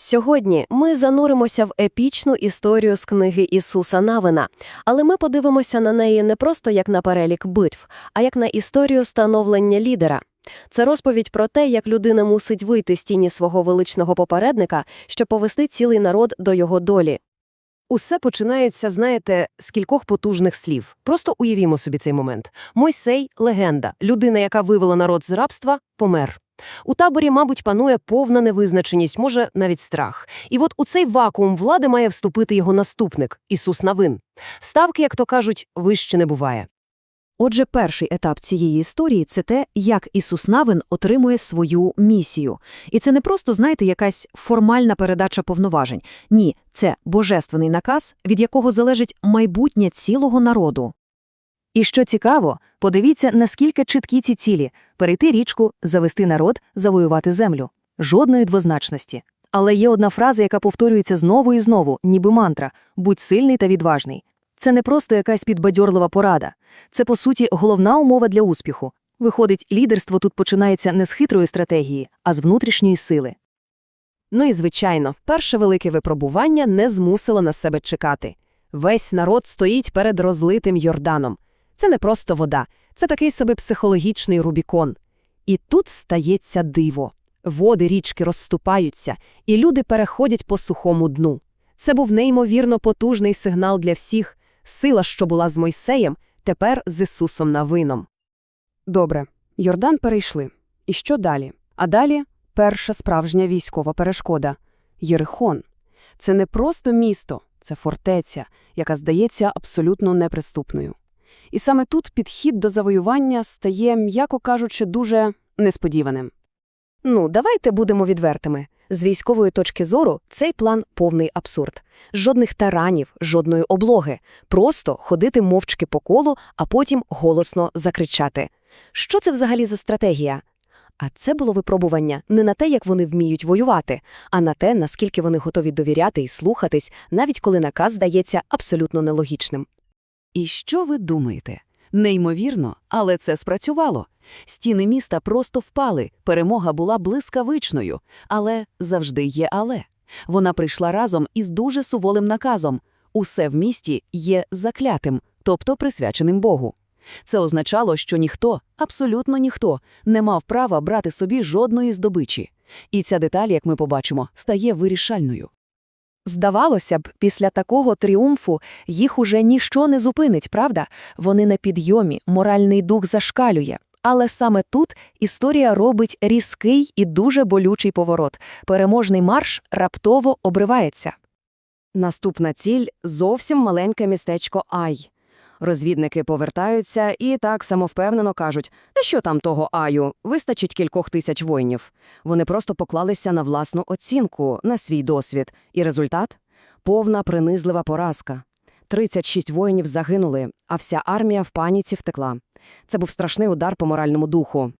Сьогодні ми зануримося в епічну історію з книги Ісуса Навина, але ми подивимося на неї не просто як на перелік битв, а як на історію становлення лідера. Це розповідь про те, як людина мусить вийти з тіні свого величного попередника, щоб повести цілий народ до його долі. Усе починається, знаєте, з кількох потужних слів. Просто уявімо собі цей момент. Мойсей – легенда. Людина, яка вивела народ з рабства, помер. У таборі, мабуть, панує повна невизначеність, може, навіть страх. І от у цей вакуум влади має вступити його наступник – Ісус Навин. Ставки, як то кажуть, вище не буває. Отже, перший етап цієї історії це те, як Ісус Навин отримує свою місію. І це не просто, знаєте, якась формальна передача повноважень. Ні, це божественний наказ, від якого залежить майбутнє цілого народу. І що цікаво, подивіться, наскільки чіткі ці цілі – перейти річку, завести народ, завоювати землю. Жодної двозначності. Але є одна фраза, яка повторюється знову і знову, ніби мантра – «будь сильний та відважний». Це не просто якась підбадьорлива порада. Це, по суті, головна умова для успіху. Виходить, лідерство тут починається не з хитрої стратегії, а з внутрішньої сили. Ну і, звичайно, перше велике випробування не змусило на себе чекати. Весь народ стоїть перед розлитим Йорданом. Це не просто вода, це такий собі психологічний Рубікон. І тут стається диво. Води річки розступаються, і люди переходять по сухому дну. Це був неймовірно потужний сигнал для всіх. Сила, що була з Мойсеєм, тепер з Ісусом Навином. Добре, Йордан перейшли. І що далі? А далі перша справжня військова перешкода – Єрихон. Це не просто місто, це фортеця, яка здається абсолютно неприступною. І саме тут підхід до завоювання стає, м'яко кажучи, дуже несподіваним. Ну, давайте будемо відвертими. З військової точки зору цей план повний абсурд. Жодних таранів, жодної облоги. Просто ходити мовчки по колу, а потім голосно закричати. Що це взагалі за стратегія? А це було випробування не на те, як вони вміють воювати, а на те, наскільки вони готові довіряти і слухатись, навіть коли наказ здається абсолютно нелогічним. І що ви думаєте? Неймовірно, але це спрацювало. Стіни міста просто впали, перемога була блискавичною. Але завжди є але. Вона прийшла разом із дуже суволим наказом. Усе в місті є заклятим, тобто присвяченим Богу. Це означало, що ніхто, абсолютно ніхто, не мав права брати собі жодної здобичі. І ця деталь, як ми побачимо, стає вирішальною. Здавалося б, після такого тріумфу їх уже ніщо не зупинить, правда? Вони на підйомі, моральний дух зашкалює. Але саме тут історія робить різкий і дуже болючий поворот. Переможний марш раптово обривається. Наступна ціль – зовсім маленьке містечко Ай. Розвідники повертаються і так самовпевнено кажуть, та що там того Аю, вистачить кількох тисяч воїнів. Вони просто поклалися на власну оцінку, на свій досвід. І результат – повна принизлива поразка. 36 воїнів загинули, а вся армія в паніці втекла. Це був страшний удар по моральному духу.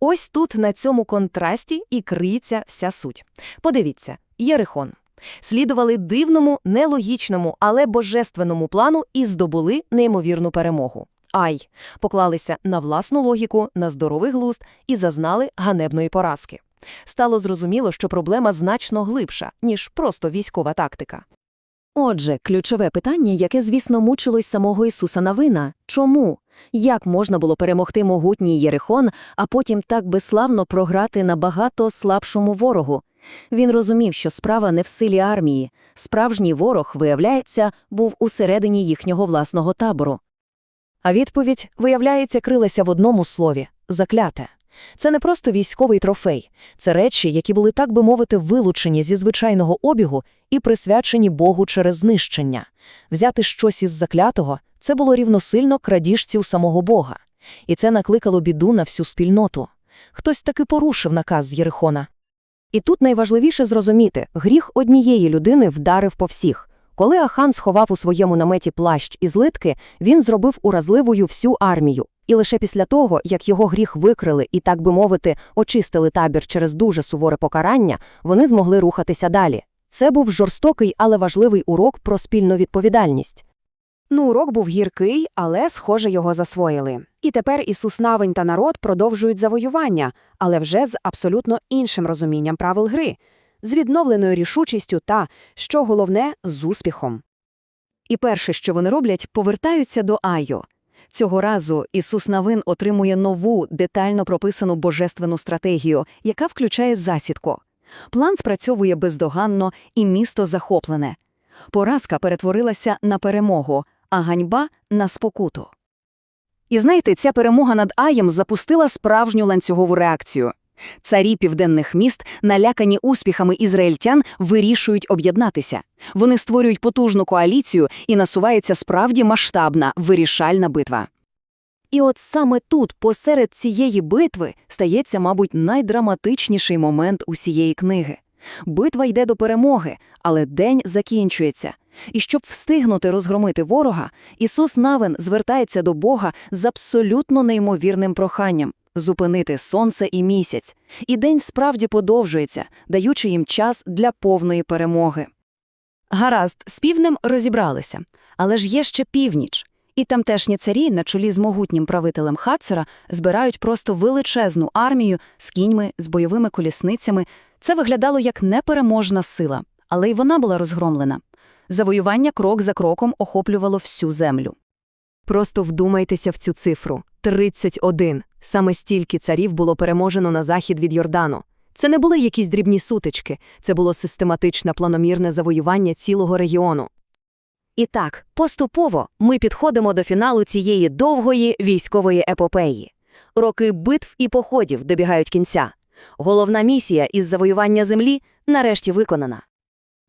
Ось тут, на цьому контрасті, і криється вся суть. Подивіться, Єрихон. Слідували дивному, нелогічному, але божественному плану і здобули неймовірну перемогу. Ай, поклалися на власну логіку, на здоровий глузд і зазнали ганебної поразки. Стало зрозуміло, що проблема значно глибша, ніж просто військова тактика. Отже, ключове питання, яке, звісно, мучило й самого Ісуса Навина – чому? Як можна було перемогти могутній Єрихон, а потім так безславно програти набагато слабшому ворогу? Він розумів, що справа не в силі армії. Справжній ворог, виявляється, був усередині їхнього власного табору. А відповідь, виявляється, крилася в одному слові – закляте. Це не просто військовий трофей. Це речі, які були, так би мовити, вилучені зі звичайного обігу і присвячені Богу через знищення. Взяти щось із заклятого – це було рівносильно крадіжці у самого Бога. І це накликало біду на всю спільноту. Хтось таки порушив наказ з Єрихона. І тут найважливіше зрозуміти – гріх однієї людини вдарив по всіх. Коли Ахан сховав у своєму наметі плащ із литки, він зробив уразливою всю армію. І лише після того, як його гріх викрили і, так би мовити, очистили табір через дуже суворе покарання, вони змогли рухатися далі. Це був жорстокий, але важливий урок про спільну відповідальність. Ну, урок був гіркий, але, схоже, його засвоїли. І тепер Ісус Навин та народ продовжують завоювання, але вже з абсолютно іншим розумінням правил гри. з відновленою рішучістю та, що головне, з успіхом. І перше, що вони роблять, повертаються до Айо. Цього разу Ісус Навин отримує нову, детально прописану божественну стратегію, яка включає засідку. План спрацьовує бездоганно, і місто захоплене. Поразка перетворилася на перемогу, а ганьба – на спокуту. І знаєте, ця перемога над Аєм запустила справжню ланцюгову реакцію. Царі південних міст, налякані успіхами ізраїльтян, вирішують об'єднатися. Вони створюють потужну коаліцію і насувається справді масштабна, вирішальна битва. І от саме тут, посеред цієї битви, стається, мабуть, найдраматичніший момент усієї книги. Битва йде до перемоги, але день закінчується. І щоб встигнути розгромити ворога, Ісус Навин звертається до Бога з абсолютно неймовірним проханням – зупинити сонце і місяць. І день справді подовжується, даючи їм час для повної перемоги. Гаразд, з півднем розібралися. Але ж є ще північ. І тамтешні царі, на чолі з могутнім правителем Хацера, збирають просто величезну армію з кіньми, з бойовими колісницями. Це виглядало як непереможна сила, але й вона була розгромлена. Завоювання крок за кроком охоплювало всю землю. Просто вдумайтеся в цю цифру – 31. Саме стільки царів було переможено на захід від Йордану. Це не були якісь дрібні сутички, це було систематичне планомірне завоювання цілого регіону. І так, поступово ми підходимо до фіналу цієї довгої військової епопеї. Роки битв і походів добігають кінця. Головна місія із завоювання землі нарешті виконана.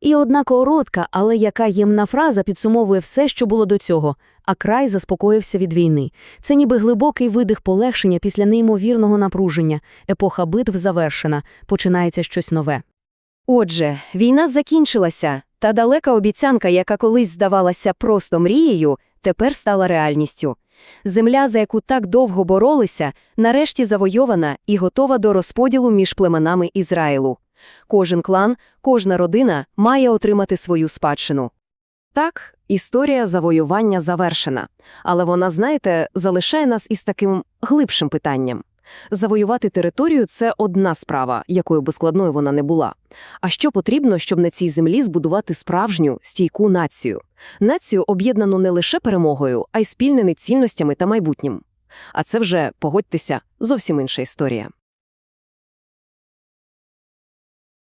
І одна коротка, але яка ємна фраза підсумовує все, що було до цього, а край заспокоївся від війни. Це ніби глибокий видих полегшення після неймовірного напруження. Епоха битв завершена, починається щось нове. Отже, війна закінчилася, та далека обіцянка, яка колись здавалася просто мрією, тепер стала реальністю. Земля, за яку так довго боролися, нарешті завойована і готова до розподілу між племенами Ізраїлу. Кожен клан, кожна родина має отримати свою спадщину. Так, історія завоювання завершена, але вона, знаєте, залишає нас із таким глибшим питанням. Завоювати територію – це одна справа, якою би складною вона не була. А що потрібно, щоб на цій землі збудувати справжню, стійку націю? Націю, об'єднану не лише перемогою, а й спільними цінностями та майбутнім. А це вже, погодьтеся, зовсім інша історія.